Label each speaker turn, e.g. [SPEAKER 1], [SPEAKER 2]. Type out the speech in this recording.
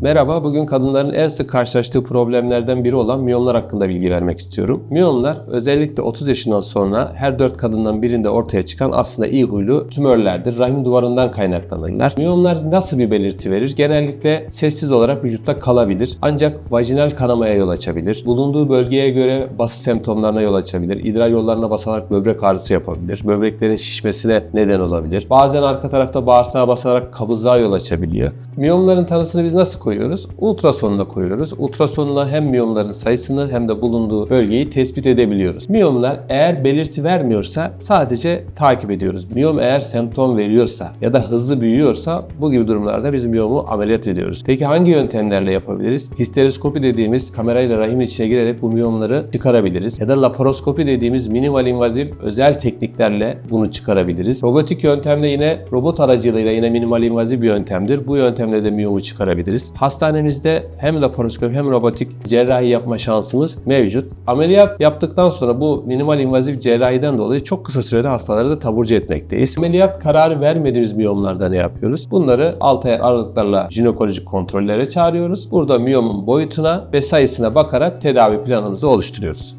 [SPEAKER 1] Merhaba, bugün kadınların en sık karşılaştığı problemlerden biri olan miyomlar hakkında bilgi vermek istiyorum. Miyomlar özellikle 30 yaşından sonra her 4 kadından birinde ortaya çıkan aslında iyi huylu tümörlerdir. Rahim duvarından kaynaklanırlar. Miyomlar nasıl bir belirti verir? Genellikle sessiz olarak vücutta kalabilir. Ancak vajinal kanamaya yol açabilir. Bulunduğu bölgeye göre bası semptomlarına yol açabilir. İdrar yollarına basarak böbrek ağrısı yapabilir. Böbreklerin şişmesine neden olabilir. Bazen arka tarafta bağırsağa basarak kabızlığa yol açabiliyor. Miyomların tanısını biz nasıl koyuyoruz? Ultrasonla koyuyoruz. Ultrasonla hem miyomların sayısını hem de bulunduğu bölgeyi tespit edebiliyoruz. Miyomlar eğer belirti vermiyorsa sadece takip ediyoruz. Miyom eğer semptom veriyorsa ya da hızlı büyüyorsa bu gibi durumlarda biz miyomu ameliyat ediyoruz. Peki hangi yöntemlerle yapabiliriz? Histeroskopi dediğimiz kamerayla rahimin içine girerek bu miyomları çıkarabiliriz. Ya da laparoskopi dediğimiz minimal invazif özel tekniklerle bunu çıkarabiliriz. Robotik yöntemle yine robot aracılığıyla yine minimal invazif bir yöntemdir. Bu yöntemle de miyomu çıkarabiliriz. Hastanemizde hem laparoskopi hem robotik cerrahi yapma şansımız mevcut. Ameliyat yaptıktan sonra bu minimal invazif cerrahiden dolayı çok kısa sürede hastaları da taburcu etmekteyiz. Ameliyat kararı vermediğimiz miyomlarda ne yapıyoruz? Bunları 6 ay aralıklarla jinekolojik kontrollere çağırıyoruz. Burada miyomun boyutuna ve sayısına bakarak tedavi planımızı oluşturuyoruz.